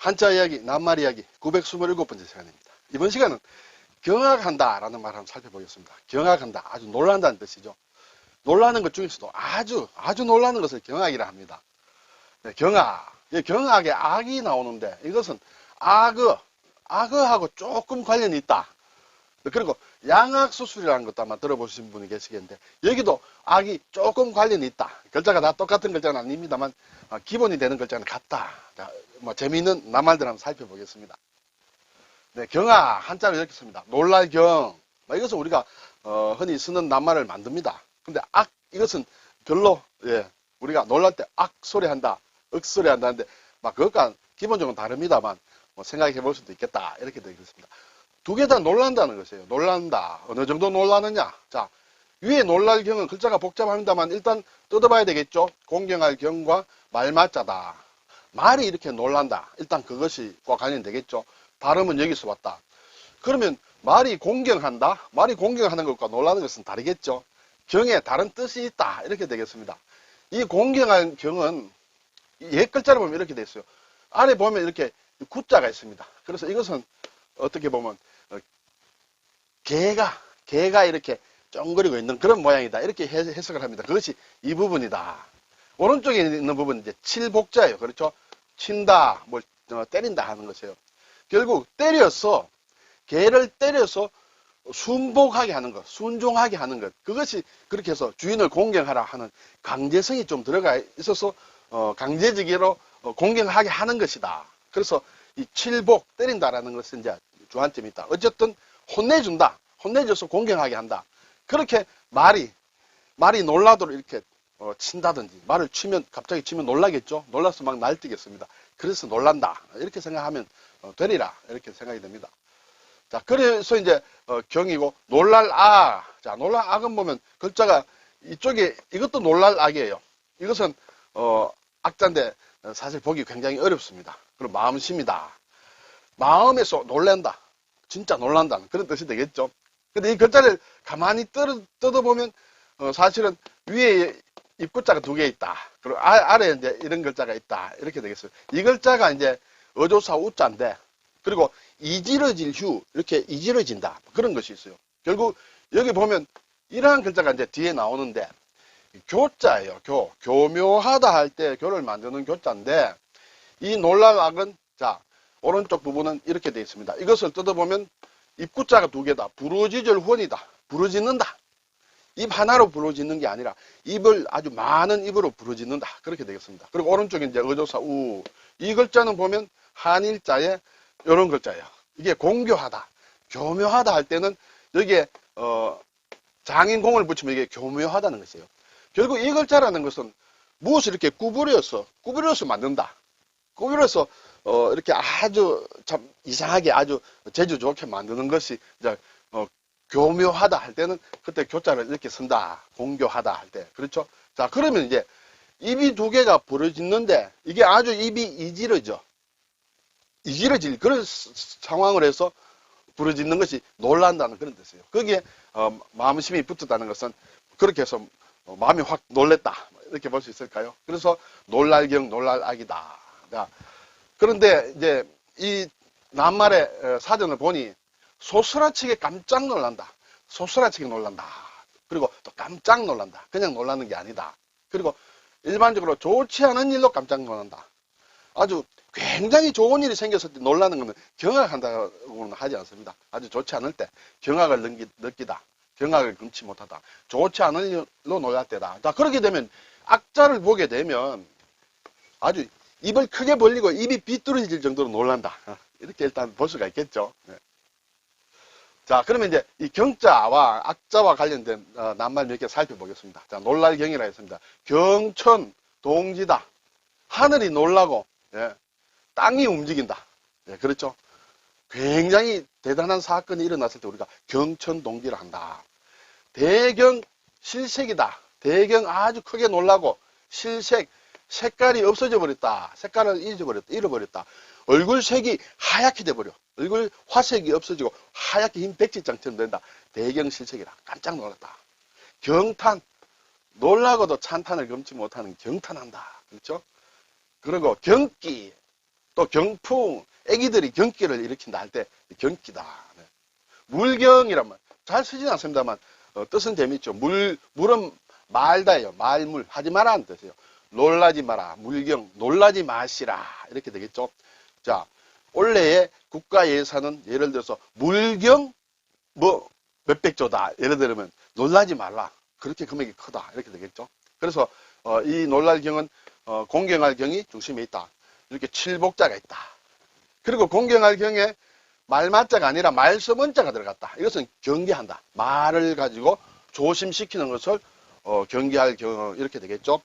한자 이야기, 낱말 이야기 927번째 시간입니다. 이번 시간은 경악한다 라는 말 한번 살펴보겠습니다. 경악한다. 아주 놀란다는 뜻이죠. 놀라는 것 중에서도 아주, 아주 놀라는 것을 경악이라 합니다. 네, 경악. 이 경악에 악이 나오는데 이것은 악어, 악어하고 조금 관련이 있다. 그리고 양악수술이라는 것도 아마 들어보신 분이 계시겠는데 여기도 악이 조금 관련이 있다. 글자가 다 똑같은 글자는 아닙니다만 어, 기본이 되는 글자는 같다. 자, 뭐 재미있는 낱말들 한번 살펴보겠습니다. 네, 경아 한자로 이렇게 씁니다. 놀랄경. 뭐 이것은 우리가 어, 흔히 쓰는 낱말을 만듭니다. 근데 악 이것은 별로 예, 우리가 놀랄 때 악 소리 한다, 억 소리 한다는데 막 그것과 기본적으로 다릅니다만 뭐 생각해 볼 수도 있겠다 이렇게 되겠습니다. 두 개 다 놀란다는 것이에요. 놀란다. 어느 정도 놀라느냐? 자, 위에 놀랄 경은 글자가 복잡합니다만 일단 뜯어봐야 되겠죠. 공경할 경과 말맞자다. 말이 이렇게 놀란다. 일단 그것이 과 관련되겠죠. 발음은 여기서 왔다. 그러면 말이 공경한다. 말이 공경하는 것과 놀라는 것은 다르겠죠. 경에 다른 뜻이 있다. 이렇게 되겠습니다. 이 공경할 경은 옛 글자를 보면 이렇게 돼 있어요. 안에 보면 이렇게 구자가 있습니다. 그래서 이것은 어떻게 보면 어, 개가 개가 이렇게 쩡거리고 있는 그런 모양이다. 이렇게 해- 해석을 합니다. 그것이 이 부분이다. 오른쪽에 있는 부분은 이제 칠복자예요. 그렇죠? 친다, 뭘 어, 때린다 하는 것이에요. 결국 때려서 개를 때려서 순복하게 하는 것, 순종하게 하는 것, 그것이 그렇게 해서 주인을 공경하라 하는 강제성이 좀 들어가 있어서 어, 강제적으로 어, 공경하게 하는 것이다. 그래서 이 칠복 때린다라는 것은 이제 주안점이 있다. 어쨌든 혼내준다, 혼내줘서 공경하게 한다. 그렇게 말이 말이 놀라도록 이렇게 어, 친다든지 말을 치면 갑자기 치면 놀라겠죠. 놀라서 막 날뛰겠습니다. 그래서 놀란다 이렇게 생각하면 어, 되리라 이렇게 생각이 됩니다. 자 그래서 이제 어, 경이고 놀랄 악. 자 놀랄 악은 보면 글자가 이쪽에 이것도 놀랄 악이에요. 이것은 어, 악자인데 어, 사실 보기 굉장히 어렵습니다. 그리고 마음심이다. 마음에서 놀란다. 진짜 놀란다는 그런 뜻이 되겠죠. 근데 이 글자를 가만히 뜯어, 뜯어 보면 어, 사실은 위에 입구자가 두 개 있다. 그리고 아, 아래에 이제 이런 글자가 있다. 이렇게 되겠어요. 이 글자가 이제 어조사 우자인데 그리고 이지러질 휴 이렇게 이지러진다. 그런 것이 있어요. 결국 여기 보면 이러한 글자가 이제 뒤에 나오는데 교자예요. 교. 교묘하다 할 때 교를 만드는 교자인데 이 놀랄 악은 자 오른쪽 부분은 이렇게 되어 있습니다. 이것을 뜯어보면 입구자가 두 개다. 부르짖을 후원이다. 부르짖는다. 입 하나로 부르짖는 게 아니라 입을 아주 많은 입으로 부르짖는다. 그렇게 되겠습니다. 그리고 오른쪽에 이제 의조사 우. 이 글자는 보면 한일자에 이런 글자예요. 이게 공교하다. 교묘하다 할 때는 여기에 어, 장인공을 붙이면 이게 교묘하다는 것이에요. 결국 이 글자라는 것은 무엇을 이렇게 구부려서 구부려서 만든다. 구부려서 어, 이렇게 아주 참 이상하게 아주 재주 좋게 만드는 것이 이제 어, 교묘하다 할 때는 그때 교자를 이렇게 쓴다. 공교하다 할 때. 그렇죠? 자, 그러면 이제 입이 두 개가 부러지는데 이게 아주 입이 이지러져. 이지러질 그런 상황을 해서 부러지는 것이 놀란다는 그런 뜻이에요. 거기에 어, 마음심이 붙었다는 것은 그렇게 해서 어, 마음이 확 놀랬다. 이렇게 볼 수 있을까요? 그래서 놀랄경 놀랄악이다. 자, 그런데 이제 이 낱말의 어, 사전을 보니 소스라치게 깜짝 놀란다. 소스라치게 놀란다. 그리고 또 깜짝 놀란다. 그냥 놀라는 게 아니다. 그리고 일반적으로 좋지 않은 일로 깜짝 놀란다. 아주 굉장히 좋은 일이 생겼을 때 놀라는 것은 경악한다고는 하지 않습니다. 아주 좋지 않을 때 경악을 느끼, 느끼다. 경악을 금치 못하다. 좋지 않은 일로 놀랄 때다. 자, 그렇게 되면 악자를 보게 되면 아주 입을 크게 벌리고 입이 비뚤어질 정도로 놀란다. 이렇게 일단 볼 수가 있겠죠. 네. 자, 그러면 이제 이 경자와 악자와 관련된 어, 낱말 몇 개 살펴보겠습니다. 자, 놀랄 경이라 했습니다. 경천 동지다. 하늘이 놀라고 예, 땅이 움직인다. 예, 그렇죠. 굉장히 대단한 사건이 일어났을 때 우리가 경천 동지를 한다. 대경 실색이다. 대경 아주 크게 놀라고 실색 색깔이 없어져 버렸다. 색깔을 잊어버렸다. 잃어버렸다. 얼굴 색이 하얗게 돼버려. 얼굴 화색이 없어지고 하얗게 흰 백지장처럼 된다. 대경 실색이라. 깜짝 놀랐다. 경탄 놀라고도 찬탄을 금치 못하는 경탄한다. 그렇죠? 그리고 경기 또 경풍, 애기들이 경기를 일으킨다 할 때 경기다. 네. 물경이란 말. 잘 쓰진 않습니다만 어, 뜻은 재밌죠. 물, 물은 말다예요. 말물. 하지 마라는 뜻이에요. 놀라지 마라. 물경. 놀라지 마시라. 이렇게 되겠죠. 자, 올해의 국가 예산은 예를 들어서 물경 뭐 몇백조다. 예를 들면 놀라지 말라. 그렇게 금액이 크다. 이렇게 되겠죠. 그래서 어, 이 놀랄 경은 어, 공경할 경이 중심에 있다. 이렇게 칠복자가 있다. 그리고 공경할 경에 말맞자가 아니라 말서문자가 들어갔다. 이것은 경계한다. 말을 가지고 조심시키는 것을 어, 경계할 경 이렇게 되겠죠.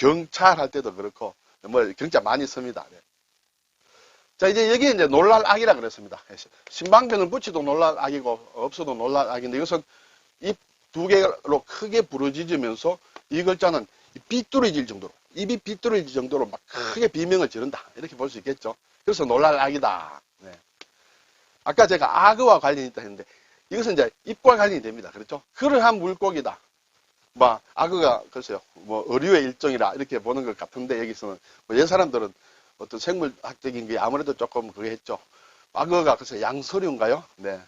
경찰 할 때도 그렇고 뭐 경자 많이 씁니다. 네. 자 이제 여기에 이제 놀랄 악이라 그랬습니다. 신방편은 붙이도 놀랄 악이고 없어도 놀랄 악인데 이것은 입두 개로 크게 부러지면서 이 글자는 삐뚤어질 정도로 입이 삐뚤어질 정도로 막 크게 비명을 지른다 이렇게 볼 수 있겠죠. 그래서 놀랄 악이다. 네. 아까 제가 악어와 관련이 있다 했는데 이것은 이제 입과 관련이 됩니다. 그렇죠? 그러한 물고기다. 뭐 악어가 글쎄요 뭐 어류의 일종이라 이렇게 보는 것 같은데 여기서는 뭐 옛 사람들은 어떤 생물학적인 게 아무래도 조금 그게 했죠. 악어가 글쎄 양서류인가요? 네.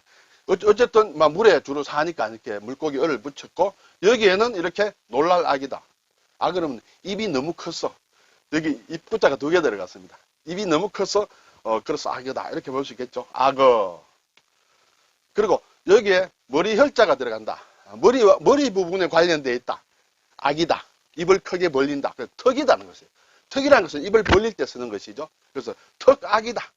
어- 어쨌든 막 물에 주로 사니까 이렇게 물고기 얼을 붙였고 여기에는 이렇게 놀랄 악이다. 악어는 입이 너무 컸어. 여기 입구자가 두 개 들어갔습니다. 입이 너무 커서 어 그래서 악어다 이렇게 볼 수 있겠죠. 악어. 그리고 여기에 머리 혈자가 들어간다. 머리 머리 부분에 관련되어 있다. 악이다. 입을 크게 벌린다. 그래서 턱이다는 것이에요. 턱이라는 것은 입을 벌릴 때 쓰는 것이죠. 그래서 턱악이다.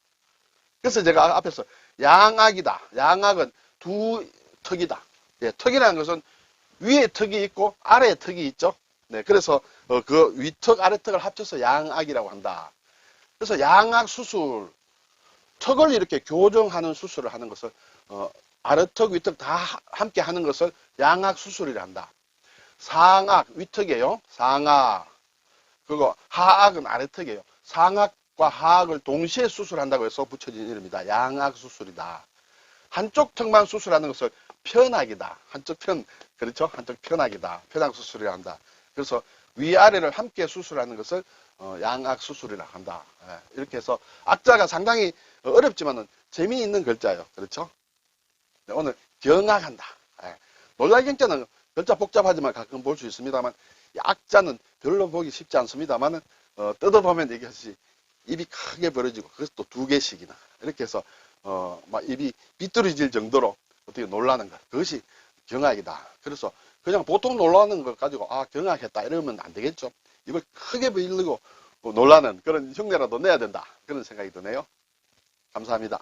그래서 제가 앞에서 양악이다. 양악은 두 턱이다. 예, 턱이라는 것은 위에 턱이 있고 아래에 턱이 있죠. 네, 그래서 어, 그 위턱 아래턱을 합쳐서 양악이라고 한다. 그래서 양악 수술, 턱을 이렇게 교정하는 수술을 하는 것을 어, 아래턱 위턱 다 하- 함께 하는 것을 양악 수술이라 한다. 상악 위턱이에요. 상악. 그리고 하악은 아래턱이에요. 상악과 하악을 동시에 수술한다고 해서 붙여진 이름이다. 양악 수술이다. 한쪽 턱만 수술하는 것을 편악이다. 한쪽 편, 그렇죠? 한쪽 편악이다. 편악 수술이라 한다. 그래서 위아래를 함께 수술하는 것을 어, 양악 수술이라 한다. 예, 이렇게 해서 악자가 상당히 어, 어렵지만은 재미있는 글자예요. 그렇죠? 네, 오늘 경악한다. 예, 놀랄경자는 글자 복잡하지만 가끔 볼 수 있습니다만 이 악자는 별로 보기 쉽지 않습니다만은 어, 뜯어보면 이것이 입이 크게 벌어지고 그것도 두 개씩이나 이렇게 해서 어, 막 입이 삐뚤어질 정도로 어떻게 놀라는 것 그것이 경악이다. 그래서 그냥 보통 놀라는 걸 가지고 아 경악했다 이러면 안 되겠죠. 입을 크게 벌리고 어, 놀라는 그런 흉내라도 내야 된다. 그런 생각이 드네요. 감사합니다.